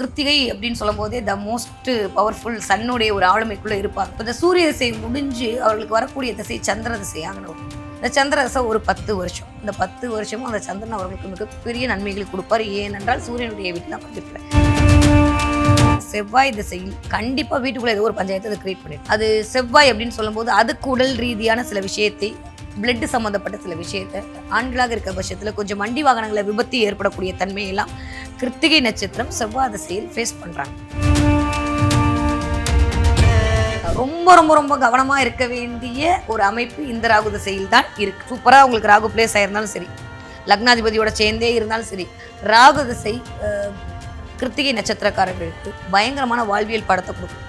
கிருத்திகை அப்படின்னு சொல்லும்போதே the most powerful சன்னுடைய ஒரு ஆளுமைக்குள்ளே இருப்பாங்க இப்போ இந்த சூரிய திசை முடிஞ்சு அவர்களுக்கு வரக்கூடிய திசை சந்திர திசையாகணும் இந்த சந்திர திசை ஒரு பத்து வருஷம். இந்த பத்து வருஷமும் அந்த சந்திரன் அவர்களுக்கு மிகப்பெரிய நன்மைகளை கொடுப்பார். ஏனென்றால் சூரியனுடைய வீட்டில் தான் பதிப்பில் செவ்வாய் திசையில் கண்டிப்பாக வீட்டுக்குள்ளே ஏதோ ஒரு பஞ்சாயத்து அதை கிரியேட் பண்ணிடும். அது செவ்வாய் அப்படின்னு சொல்லும்போது அதுக்கு உடல் ரீதியான சில விஷயத்தை பிளட் சம்மந்தப்பட்ட சில விஷயத்தை ஆண்களாக இருக்க பட்சத்தில் கொஞ்சம் வண்டி வாகனங்களில் விபத்து ஏற்படக்கூடிய தன்மையெல்லாம் கிருத்திகை நட்சத்திரம் செவ்வாய் திசையில் ஃபேஸ் பண்ணுறாங்க ரொம்ப ரொம்ப ரொம்ப கவனமாக இருக்க வேண்டிய ஒரு அமைப்பு இந்த ராகு திசையில் தான் இருக்கு. சூப்பராக உங்களுக்கு ராகு பிளேஸ் ஆயிருந்தாலும் சரி லக்னாதிபதியோட சேர்ந்தே இருந்தாலும் சரி ராகு திசை கிருத்திகை நட்சத்திரக்காரர்களுக்கு பயங்கரமான வாழ்வியல் படத்தை கொடுக்கும்.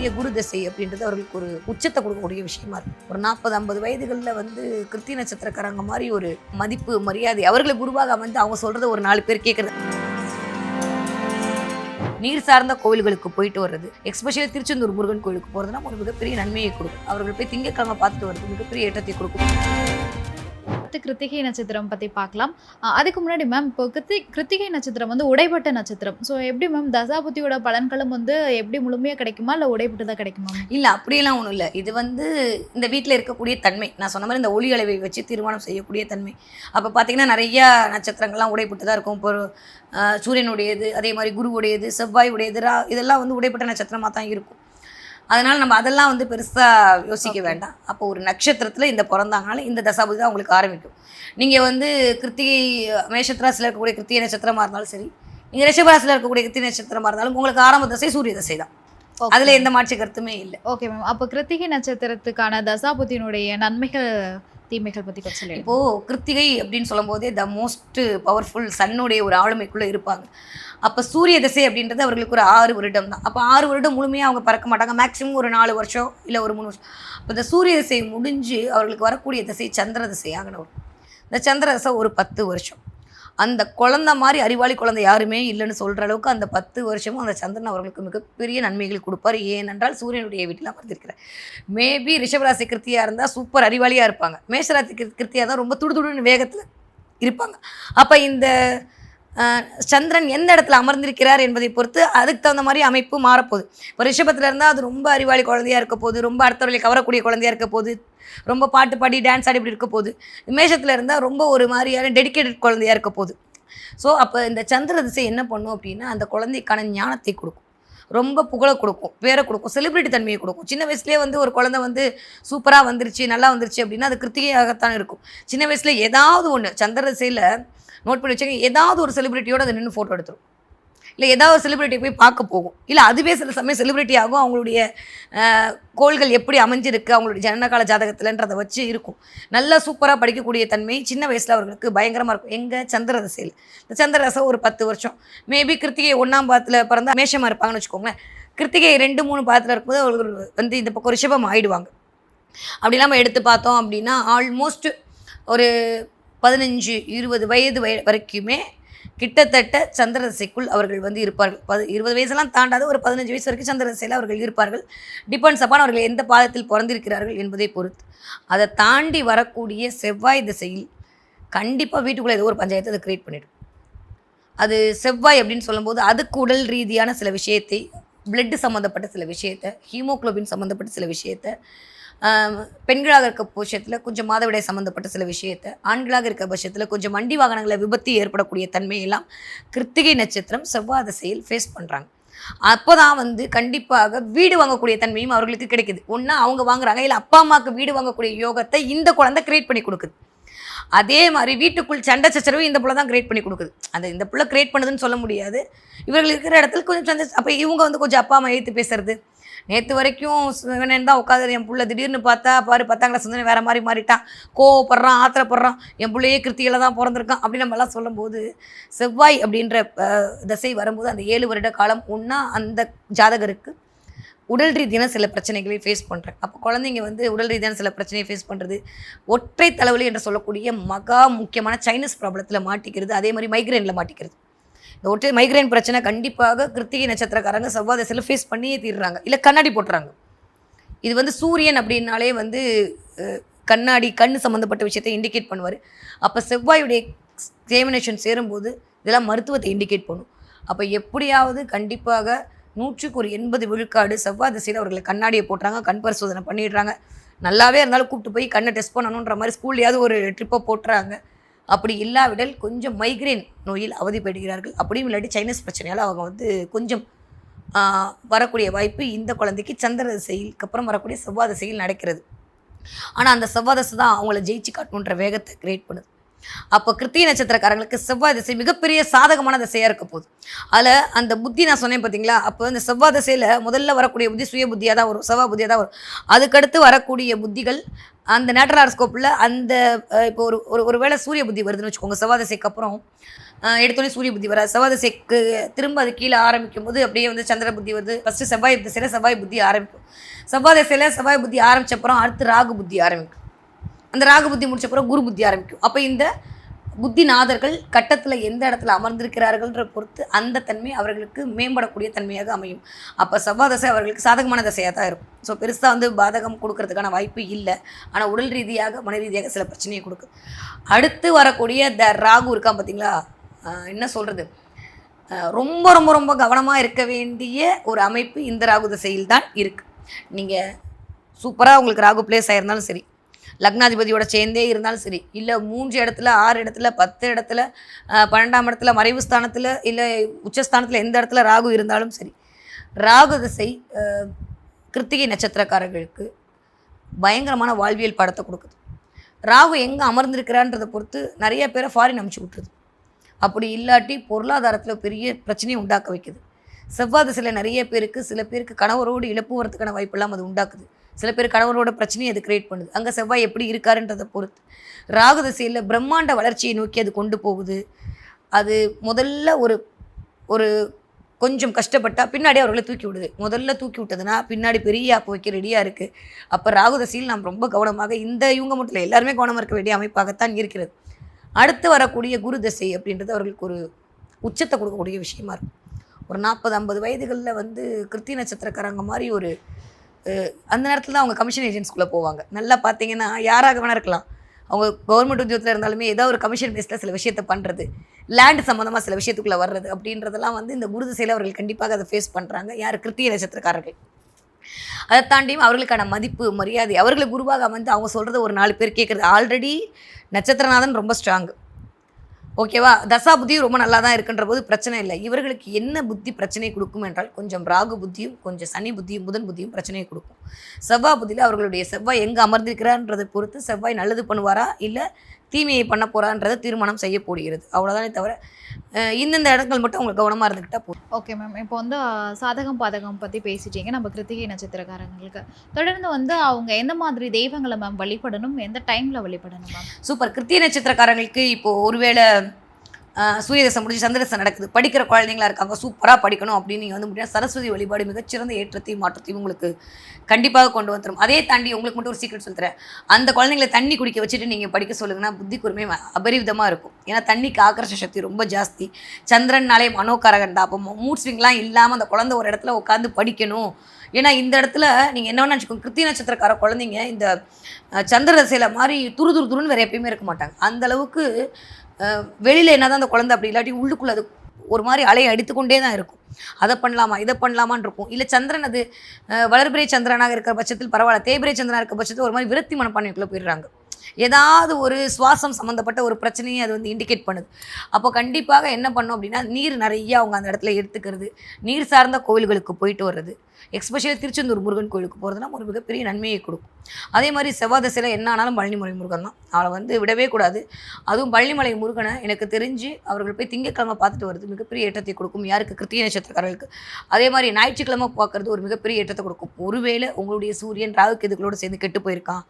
பெரிய குரு திசை அப்படின்றது அவர்களுக்கு ஒரு உச்சத்தை கொடுக்கக்கூடிய விஷயமா இருக்கும் ஒரு நாற்பது ஐம்பது வயதுகளில் வந்து கிருத்தி நட்சத்திரக்காரங்க மாதிரி ஒரு மதிப்பு மரியாதை அவர்களை குருவாக அமைந்து அவங்க சொல்றத ஒரு நாலு பேர் கேட்கறது நீர் சார்ந்த கோவில்களுக்கு போயிட்டு வர்றது. எக்ஸ்பெஷலி திருச்செந்தூர் முருகன் கோயிலுக்கு போகிறதுனா ஒரு மிகப்பெரிய நன்மையை கொடுக்கும். அவர்கள் போய் திங்கக்கிழமை பார்த்துட்டு வர்றது மிகப்பெரிய ஏற்றத்தை கொடுக்கும். அடுத்து கிருத்திகை நட்சத்திரம் பற்றி பார்க்கலாம். அதுக்கு முன்னாடி மேம் இப்போ கிருத்தி கிருத்திகை நட்சத்திரம் வந்து உடைப்பட்ட நட்சத்திரம். ஸோ எப்படி மேம் தசாபுத்தியோட பலன்களும் வந்து எப்படி முழுமையாக கிடைக்குமா? இல்லை உடைப்பட்டு தான் கிடைக்குமா இல்லை அப்படியெல்லாம் ஒன்றும் இல்லை. இது வந்து இந்த வீட்டில் இருக்கக்கூடிய தன்மை. நான் சொன்ன மாதிரி இந்த ஒளி அளவை வச்சு தீர்மானம் செய்யக்கூடிய தன்மை. அப்போ பார்த்தீங்கன்னா நிறையா நட்சத்திரங்கள்லாம் உடைப்பட்டு தான் இருக்கும். இப்போ சூரியனுடையது அதே மாதிரி குருவுடையது செவ்வாய் உடையது ரா இதெல்லாம் வந்து உடைப்பட்ட நட்சத்திரமாக தான் இருக்கும். அதனால் நம்ம அதெல்லாம் வந்து பெருசாக யோசிக்க. வேண்டாம். அப்போ ஒரு நட்சத்திரத்தில் இந்த பிறந்தாங்கனால இந்த தசாபதி தான் உங்களுக்கு ஆரம்பிக்கும். நீங்கள் வந்து கிருத்திகை மேஷத்ராசியில் இருக்கக்கூடிய கிருத்திகை நட்சத்திரமாக இருந்தாலும் சரி நீங்கள் ரிஷபராசியில் இருக்கக்கூடிய கிருத்திகை நட்சத்திரமாக இருந்தாலும் உங்களுக்கு ஆரம்ப தசை சூரிய தசை தான். அதில் எந்த மாற்று கருத்துமே இல்லை. ஓகே மேம் அப்போ கிருத்திகை நட்சத்திரத்துக்கான தசாபுத்தியினுடைய நன்மைகள் தீமைகள் பற்றி கொஞ்சம் சொல்லிடுங்க இப்போ கிருத்திகை அப்படின்னு சொல்லும்போதே த மோஸ்ட் பவர்ஃபுல் சன்னுடைய ஒரு ஆளுமைக்குள்ளே இருப்பாங்க. அப்போ சூரிய திசை அப்படின்றது அவர்களுக்கு ஒரு ஆறு வருடம் தான். அப்போ ஆறு வருடம் முழுமையாக அவங்க பறக்க மாட்டாங்க. மேக்ஸிமம் ஒரு நாலு வருஷம் இல்லை ஒரு மூணு வருஷம். அப்போ இந்த சூரிய திசை முடிஞ்சு அவர்களுக்கு வரக்கூடிய திசை சந்திர திசையாக வரும் இந்த சந்திர திசை ஒரு பத்து வருஷம். அந்த குழந்தை மாதிரி அறிவாளி குழந்தை யாருமே இல்லைன்னு சொல்கிற அளவுக்கு அந்த பத்து வருஷமும் அந்த சந்திரன் அவர்களுக்கு மிகப்பெரிய நன்மைகள் கொடுப்பார். ஏனென்றால் சூரியனுடைய வீட்டில் அமர்ந்திருக்கிறார் மேபி ரிஷபராசி கிருத்தியாக இருந்தால் சூப்பர் அறிவாளியாக இருப்பாங்க. மேஷராசி கிரு கிருத்தியாக தான் ரொம்ப துடுதுடுன்னு வேகத்தில் இருப்பாங்க. அப்போ இந்த சந்திரன் எந்த இடத்துல அமர்ந்திருக்கிறார் என்பதை பொறுத்து அதுக்கு தகுந்த மாதிரி அமைப்பு மாறப்போகுது. இப்போ ரிஷபத்தில் இருந்தால் அது ரொம்ப அறிவாளி குழந்தையாக இருக்க போகுது ரொம்ப அடுத்தவர்களை கவரக்கூடிய குழந்தையாக இருக்க போகுது ரொம்ப பாட்டு பாடி டான்ஸ் ஆடி இப்படி இருக்க போகுது. மேஷத்தில் இருந்தால் ரொம்ப ஒரு மாதிரியான டெடிகேட்டட் குழந்தையாக இருக்க போகுது. ஸோ அப்போ இந்த சந்திர திசை என்ன பண்ணும் அப்படின்னா அந்த குழந்தைக்கான ஞானத்தை கொடுக்கும். ரொம்ப புகழை கொடுக்கும் பேரை கொடுக்கும் செலிபிரிட்டி தன்மையை கொடுக்கும். சின்ன வயசுலேயே வந்து ஒரு குழந்தை வந்து சூப்பராக வந்துருச்சு நல்லா வந்துருச்சு அப்படின்னா அது கிருத்திகையாகத்தான் இருக்கும். சின்ன வயசில் ஏதாவது ஒன்று சந்திரசையில் நோட் பண்ணி வச்சுங்க ஏதாவது ஒரு செலிபிரிட்டியோட அதை நின்று ஃபோட்டோ எடுத்துரும். இல்லை ஏதாவது ஒரு செலிபிரிட்டி போய் பார்க்க போகும். இல்லை அதுவே சில சமயம் செலிபிரிட்டி ஆகும். அவங்களுடைய கோள்கள் எப்படி அமைஞ்சிருக்கு அவங்களுடைய ஜனனகால ஜாதகத்தில்ன்றதை வச்சு இருக்கும். நல்லா சூப்பராக படிக்கக்கூடிய தன்மை சின்ன வயசில் அவர்களுக்கு பயங்கரமாக இருக்கும். எங்கள் சந்திர திசையில் இந்த சந்திர ரசம் ஒரு பத்து வருஷம். மேபி கிருத்திகை ஒன்றாம் பாதத்தில் பிறந்தால் மேஷமாக இருப்பாங்கன்னு வச்சுக்கோங்களேன். கிருத்திகை ரெண்டு மூணு பாதத்தில் இருக்கும்போது அவர்கள் வந்து இந்த பக்கம் ரிஷபம் ஆயிடுவாங்க. அப்படி இல்லாமல் எடுத்து பார்த்தோம் அப்படின்னா ஆல்மோஸ்ட் ஒரு பதினஞ்சு இருபது வயது வரைக்குமே கிட்டத்தட்ட சந்திர திசைக்குள் அவர்கள் வந்து இருப்பார்கள். பது இருபது வயசெல்லாம் தாண்டாத ஒரு பதினஞ்சு வயசு வரைக்கும் சந்திரசையில் அவர்கள் இருப்பார்கள். டிபெண்ட்ஸ் அப்பான் அவர்கள் எந்த பாதத்தில் பிறந்திருக்கிறார்கள் என்பதை பொறுத்து. அதை தாண்டி வரக்கூடிய செவ்வாய் திசையில் கண்டிப்பாக வீட்டுக்குள்ளே ஏதோ ஒரு பஞ்சாயத்தை அதை கிரியேட் பண்ணிடும். அது செவ்வாய் அப்படின்னு சொல்லும்போது அதுக்கு உடல் ரீதியான சில விஷயத்தை பிளட்டு சம்மந்தப்பட்ட சில விஷயத்தை ஹீமோகுளோபின் சம்மந்தப்பட்ட சில விஷயத்தை பெண்களாக இருக்க பட்சத்தில் கொஞ்சம் மாதவிடாய் சம்மந்தப்பட்ட சில விஷயத்தை ஆண்களாக இருக்க பட்சத்தில் கொஞ்சம் வண்டி வாகனங்களை விபத்து ஏற்படக்கூடிய தன்மையெல்லாம் கிருத்திகை நட்சத்திரம் செவ்வாய் திசையில் ஃபேஸ் பண்ணுறாங்க அப்போ தான் வந்து கண்டிப்பாக வீடு வாங்கக்கூடிய தன்மையும் அவர்களுக்கு கிடைக்குது. ஒன்றா அவங்க வாங்குறாங்க இல்லை அப்பா அம்மாவுக்கு வீடு வாங்கக்கூடிய யோகத்தை இந்த குழந்தை கிரியேட் பண்ணி கொடுக்குது. அதே மாதிரி வீட்டுக்குள் சண்டை சச்சரவு இந்த பிள்ளை தான் கிரியேட் பண்ணி கொடுக்குது. அந்த இந்த புள்ள கிரியேட் பண்ணுதுன்னு சொல்ல முடியாது. இவர்கள் இருக்கிற இடத்துல கொஞ்சம் சண்டை அப்போ இவங்க வந்து கொஞ்சம் அப்பா அம்மா எழுத்து பேசுறது நேற்று வரைக்கும் சிவனேன் தான் உட்காந்து என் பிள்ளை திடீர்னு பார்த்தா பாரு பத்தாம் கிளாஸ் வந்து வேற மாதிரி மாறிட்டான். கோவப்படுறான் ஆத்திரப்படுறான். என் பிள்ளையே கிருத்தியில் தான் பிறந்திருக்கான் அப்படின்னு நம்மலாம் சொல்லும்போது செவ்வாய் அப்படின்ற தசை திசை வரும்போது அந்த ஏழு வருட காலம் ஒன்றா அந்த ஜாதகருக்கு உடல் ரீதியான சில பிரச்சனைகளை ஃபேஸ் பண்ணுறேன் அப்போ குழந்தைங்க வந்து உடல் ரீதியான சில பிரச்சனையை ஃபேஸ் பண்ணுறது ஒற்றை தலைவலி என்று சொல்லக்கூடிய மகா முக்கியமான சைனஸ் ப்ராப்ளத்தில் மாட்டிக்கிறது அதே மாதிரி மைக்ரைனில் மாட்டிக்கிறது. இந்த ஒற்றை மைக்ரைன் பிரச்சனை கண்டிப்பாக கிருத்திகை நட்சத்திரக்காரங்க செவ்வாய் திசையில் ஃபேஸ் பண்ணியே தீர்றாங்க. இல்லை கண்ணாடி போட்டுறாங்க. இது வந்து சூரியன் அப்படின்னாலே வந்து கண்ணாடி கண் சம்மந்தப்பட்ட விஷயத்தை இண்டிகேட் பண்ணுவார். அப்போ செவ்வாயுடைய சேமினேஷன் சேரும்போது இதெல்லாம் மருத்துவத்தை இண்டிகேட் பண்ணும். அப்போ எப்படியாவது கண்டிப்பாக நூற்றுக்கு ஒரு எண்பது விழுக்காடு செவ்வாய் திசையில் அவர்களை கண்ணாடியை போட்டுறாங்க கண் பரிசோதனை பண்ணிடுறாங்க. நல்லாவே இருந்தாலும் கூப்பிட்டு போய் கண்ணை டெஸ்ட் பண்ணணுன்ற மாதிரி ஸ்கூல்லையாவது ஒரு ட்ரிப்பை போட்டுறாங்க. அப்படி இல்லாவிடல் கொஞ்சம் மைக்ரேன் நோயில் அவதிப்படுகிறார்கள். அப்படியும் இல்லாட்டி சைனஸ் பிரச்சனையால் அவங்க வந்து கொஞ்சம் வரக்கூடிய வாய்ப்பு இந்த குழந்தைக்கு சந்திர திசைக்கு அப்புறம் வரக்கூடிய செவ்வாய் திசையில் நடக்கிறது. ஆனால் அந்த செவ்வாய் திசை தான் அவங்கள ஜெயிச்சு காட்டணுன்ற வேகத்தை கிரியேட் பண்ணுது. அப்போ கிருத்திய நட்சத்திரக்காரங்களுக்கு செவ்வாய் திசை மிகப்பெரிய சாதகமான திசையாக இருக்க போகுது. அதில் அந்த புத்தி நான் சொன்னேன் பார்த்தீங்களா அப்போ இந்த செவ்வாய் திசையில் முதல்ல வரக்கூடிய புத்தி சுய புத்தியாக தான் வரும் செவ்வாய் புத்தியாக தான் வரும். அதுக்கடுத்து வரக்கூடிய புத்திகள் அந்த நேட்டர் ஸ்கோப்பில் அந்த இப்போ ஒரு ஒரு ஒரு வேளை சூரிய புத்தி வருதுன்னு வச்சுக்கோங்க செவ்வாய் திசைக்கு அப்புறம் எடுத்தோடனே சூரிய புத்தி வராது. செவ்வாய் திசைக்கு திரும்ப அது கீழே ஆரம்பிக்கும் போது அப்படியே வந்து சந்திர புத்தி வருது. ஃபஸ்ட்டு செவ்வாய் திசையில் செவ்வாய் புத்தி ஆரம்பிக்கும். செவ்வாய் திசையில் செவ்வாய் புத்தி ஆரம்பித்த அப்புறம் அடுத்து ராகு புத்தி ஆரம்பிக்கும். அந்த ராகு புத்தி முடிச்ச அப்புறம் குரு புத்தி ஆரம்பிக்கும். அப்போ இந்த புத்திநாதர்கள் கட்டத்தில் எந்த இடத்துல அமர்ந்திருக்கிறார்கள்ன்ற பொறுத்து அந்த தன்மை அவர்களுக்கு மேம்படக்கூடிய தன்மையாக அமையும். அப்போ செவ்வாய் தசை அவர்களுக்கு சாதகமான தசையாக தான் இருக்கும். ஸோ பெருசாக வந்து பாதகம் கொடுக்கறதுக்கான வாய்ப்பு இல்லை. ஆனால் உடல் ரீதியாக மன ரீதியாக சில பிரச்சனையை கொடுக்கும். அடுத்து வரக்கூடிய த ராகு இருக்கான் பார்த்தீங்களா என்ன சொல்கிறது ரொம்ப ரொம்ப ரொம்ப கவனமாக இருக்க வேண்டிய ஒரு அமைப்பு இந்த ராகு தசையில் தான் இருக்குது நீங்கள் சூப்பராக உங்களுக்கு ராகு பிளேஸ் ஆயிருந்தாலும் சரி லக்னாதிபதியோட சேர்ந்தே இருந்தாலும் சரி. இல்லை மூன்று இடத்துல ஆறு இடத்துல பத்து இடத்துல பன்னெண்டாம் இடத்துல மறைவு ஸ்தானத்தில் இல்லை உச்சஸ்தானத்தில் எந்த இடத்துல ராகு இருந்தாலும் சரி. ராகு திசை கிருத்திகை நட்சத்திரக்காரர்களுக்கு பயங்கரமான வாழ்வியல் படத்தை கொடுக்குது. ராகு எங்கே அமர்ந்திருக்கிறான்றதை பொறுத்து நிறைய பேரை ஃபாரின் அமுச்சு விட்டுருது. அப்படி இல்லாட்டி பொருளாதாரத்தில் பெரிய பிரச்சனையை உண்டாக்க வைக்குது. செவ்வாய் திசையில் நிறைய பேருக்கு சில பேருக்கு கணவரோடு இழப்பு வரதுக்கான வாய்ப்பெல்லாம் அது உண்டாக்குது. சில பேர் கணவரோட பிரச்சனையை அது கிரியேட் பண்ணுது. அங்கே செவ்வாய் எப்படி இருக்காருன்றதை பொறுத்து. ராகு திசையில் பிரம்மாண்ட வளர்ச்சியை நோக்கி அது கொண்டு போகுது. அது முதல்ல ஒரு ஒரு கொஞ்சம் கஷ்டப்பட்டால் பின்னாடி அவர்களை தூக்கி விடுது. முதல்ல தூக்கி விட்டதுன்னா பின்னாடி பெரிய ஆப்பு வைக்க ரெடியாக இருக்குது அப்போ ராகு தசையில் நாம் ரொம்ப கவனமாக இந்த இவங்க மட்டும் இல்லை எல்லாருமே கவனமாக இருக்க வேண்டிய அமைப்பாகத்தான் இருக்கிறது. அடுத்து வரக்கூடிய குரு தசை அப்படின்றது அவர்களுக்கு ஒரு உச்சத்தை கொடுக்கக்கூடிய விஷயமா இருக்கும். ஒரு நாற்பது ஐம்பது வயதுகளில் வந்து கிருத்தி நட்சத்திரக்காரங்க மாதிரி ஒரு அந்த நேரத்தில் தான் அவங்க கமிஷன் ஏஜென்ட்ஸ்குள்ளே போவாங்க. நல்லா பார்த்தீங்கன்னா யாராக வேணா இருக்கலாம். அவங்க கவர்மெண்ட் உத்தியோகத்தில் இருந்தாலுமே ஏதோ ஒரு கமிஷன் பேஸில் சில விஷயத்தை பண்ணுறது லேண்ட் சம்மந்தமாக சில விஷயத்துக்குள்ளே வர்றது அப்படின்றதெல்லாம் வந்து இந்த குரு திசையில் அவர்கள் கண்டிப்பாக அதை ஃபேஸ் பண்ணுறாங்க யார்? கிருத்திய நட்சத்திரக்காரர்கள். அதை தாண்டியும் அவர்களுக்கான மதிப்பு மரியாதை அவர்களை குருவாக வந்து அவங்க சொல்கிறத ஒரு நாலு பேர் கேட்குறது ஆல்ரெடி நட்சத்திரநாதன் ரொம்ப ஸ்ட்ராங் ஓகேவா? தசா புத்தியும் ரொம்ப நல்லா தான் இருக்குன்ற போது பிரச்சனை இல்லை. இவர்களுக்கு என்ன புத்தி பிரச்சனை கொடுக்கும் என்றால் கொஞ்சம் ராகு புத்தியும் கொஞ்சம் சனி புத்தியும் புதன் புத்தியும் பிரச்சனையை கொடுக்கும். செவ்வாய் புத்தியில் அவர்களுடைய செவ்வாய் எங்கே அமர்ந்திருக்கிறான்றதை பொறுத்து செவ்வாய் நல்லது பண்ணுவாரா? இல்லை தீமையை பண்ண போறான்றதை தீர்மானம் செய்ய போடுகிறது அவ்வளோதானே தவிர இந்தந்த இடங்கள் மட்டும் உங்களுக்கு கவனமாக இருந்துக்கிட்டா போதும். ஓகே மேம் இப்போ வந்து சாதகம் பாதகம் பற்றி பேசிட்டீங்க. நம்ம கிருத்திகை நட்சத்திரக்காரங்களுக்கு. தொடர்ந்து வந்து அவங்க எந்த மாதிரி தெய்வங்களை மேம் வழிபடணும்? எந்த டைமில் வழிபடணும் மேம் சூப்பர் கிருத்திய நட்சத்திரக்காரங்களுக்கு இப்போ ஒருவேளை சூரிய தசை முடிஞ்சு சந்திரசை நடக்குது. படிக்கிற குழந்தைங்களா இருக்காங்க சூப்பராக படிக்கணும் அப்படின்னு நீங்கள் வந்து முடியாது சரஸ்வதி வழிபாடு மிகச்சிறந்த ஏற்றத்தையும் மாற்றத்தையும் உங்களுக்கு கண்டிப்பாக கொண்டு வந்துடும் அதே தாண்டி உங்களுக்கு மட்டும் ஒரு சீக்கிரம் சொல்லித்தரேன் அந்த குழந்தைங்களை தண்ணி குடிக்க வச்சுட்டு நீங்கள் படிக்க சொல்லுங்கன்னா புத்தி கூர்மை அபரிவிதமாக இருக்கும். ஏன்னா தண்ணிக்கு ஆக்கர்ஷ சக்தி ரொம்ப ஜாஸ்தி. சந்திரன்னாலே மனோகாரகன் தான். அப்போ மூட் ஸ்விங்லாம் இல்லாமல் அந்த குழந்தை ஒரு இடத்துல உட்காந்து படிக்கணும். ஏன்னா இந்த இடத்துல நீங்கள் என்ன வேணா வச்சுக்கோங்க. நட்சத்திரக்கார குழந்தைங்க இந்த சந்திர தசையில் மாதிரி துரு துரு துருன்னு வேறு எப்பயுமே இருக்க மாட்டாங்க. அந்தளவுக்கு வெளியில் என்ன தான் அந்த குழந்தை அப்படி இல்லாட்டி உள்ளுக்குள்ளே அது ஒரு மாதிரி அலையை அடித்துக்கொண்டே தான் இருக்கும். அதை பண்ணலாமா இதை பண்ணலாமான்னு இருக்கும். இல்லை சந்திரன் அது அஹ், வளர்பிறை சந்திரனாக இருக்கிற பட்சத்தில் பரவாயில்ல தேய்பிறை சந்திரனாக இருக்கிற பட்சத்தில் ஒரு மாதிரி விரக்தி மனப்பான்மைக்குள்ளே போயிடுறாங்க. ஏதாவது ஒரு சுவாசம் சம்மந்தப்பட்ட ஒரு பிரச்சனையை அது வந்து இண்டிகேட் பண்ணுது. அப்போ கண்டிப்பாக என்ன பண்ணோம் அப்படின்னா நீர் நிறைய அவங்க அந்த இடத்துல எடுத்துக்கிறது நீர் சார்ந்த கோவில்களுக்கு போயிட்டு வர்றது எக்ஸ்பெஷலி திருச்செந்தூர் முருகன் கோயிலுக்கு போகிறதுனா ஒரு மிகப்பெரிய நன்மையை கொடுக்கும். அதே மாதிரி செவ்வாய் திசையில் என்ன ஆனாலும் பழனிமலை முருகன் தான். அவளை வந்து விடவே கூடாது. அதுவும் பழனிமலை முருகனை எனக்கு தெரிஞ்சு அவர்கள் போய் திங்கட்கிழமை பார்த்துட்டு வருது மிகப்பெரிய ஏற்றத்தை கொடுக்கும். யாருக்கு? கிருத்திய நட்சத்திரக்காரர்களுக்கு. அதே மாதிரி ஞாயிற்றுக்கிழமை பார்க்குறது ஒரு மிகப்பெரிய ஏற்றத்தை கொடுக்கும். ஒருவேளை உங்களுடைய சூரியன் ராகு கேதுகளோடு சேர்ந்து கெட்டு போயிருக்கான்.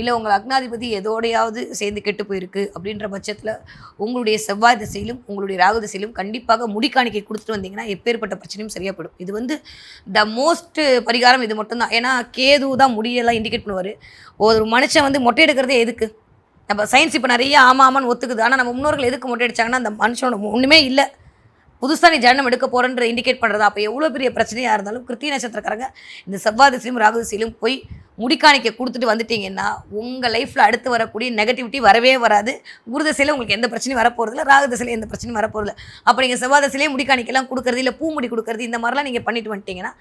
இல்லை உங்கள் அக்னாதிபதி எதோடையாவது சேர்ந்து கெட்டு போயிருக்கு அப்படின்ற பட்சத்தில் உங்களுடைய செவ்வாய் திசையிலும் உங்களுடைய ராகு திசையிலும் கண்டிப்பாக முடிக்காணிக்கை கொடுத்துட்டு வந்தீங்கன்னா எப்பேற்பட்ட பிரச்சனையும் சரியா போயிடும் இது வந்து த மோஸ்ட் பரிகாரம் இது மட்டும்தான். ஏன்னா கேது தான் முடியெல்லாம் இண்டிகேட் பண்ணுவார். ஒரு மனுஷன் வந்து மொட்டை எடுக்கிறதே எதுக்கு? நம்ம சயின்ஸ் இப்போ நிறைய ஆமா ஆமான்னு ஒத்துக்குது. ஆனால் நம்ம முன்னோர்கள் எதுக்கு மொட்டை அடிச்சாங்கன்னா அந்த மனுஷனோட ஒன்றுமே இல்லை. புதுசாக நீ ஜனனம் எடுக்க போகிறன்ற இண்டிகேட் பண்ணுறது அப்போ எவ்வளோ பெரிய பிரச்சனையாக இருந்தாலும் கிருத்திய நட்சத்திரக்காரங்க இந்த செவ்வாய் ராகுதிசையிலும் போய் முடிக்காணிக்க கொடுத்துட்டு வந்துட்டீங்கன்னா உங்கள் லைஃப்பில் அடுத்து வரக்கூடிய நெகட்டிவிட்டி வரவே வராது. குருதசையில் உங்களுக்கு எந்த பிரச்சனையும் வரப்போகிறதில்ல ராகு தசையில் எந்த பிரச்சனையும் வரப்போகிறதில்ல அப்போ நீங்கள் செவ்வாய் தசையிலே முடிக்காணிக்கெல்லாம் கொடுக்குறது இல்லை பூமுடி கொடுக்குறது இந்த மாதிரிலாம் நீங்கள் பண்ணிட்டு வந்துட்டீங்கன்னா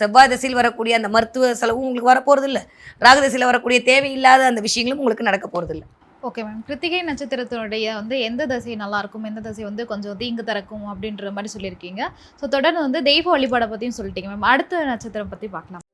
செவ்வாய் தசையில் வரக்கூடிய அந்த மருத்துவ செலவும் உங்களுக்கு வரப்போகிறதில்ல ராகு தசையில் வரக்கூடிய தேவையில்லாத அந்த விஷயங்களும் உங்களுக்கு நடக்க போகிறதில்ல ஓகே மேம் கிருத்திகை நட்சத்திரத்தினுடைய வந்து எந்த தசை நல்லாயிருக்கும் எந்த தசை வந்து கொஞ்சம் தீங்கு திறக்கும் அப்படின்ற மாதிரி சொல்லியிருக்கீங்க. ஸோ தொடர்ந்து வந்து தெய்வ வழிபாடை பற்றியும் சொல்லிட்டீங்க மேம் அடுத்த நட்சத்திரம் பற்றி பார்க்கலாம்.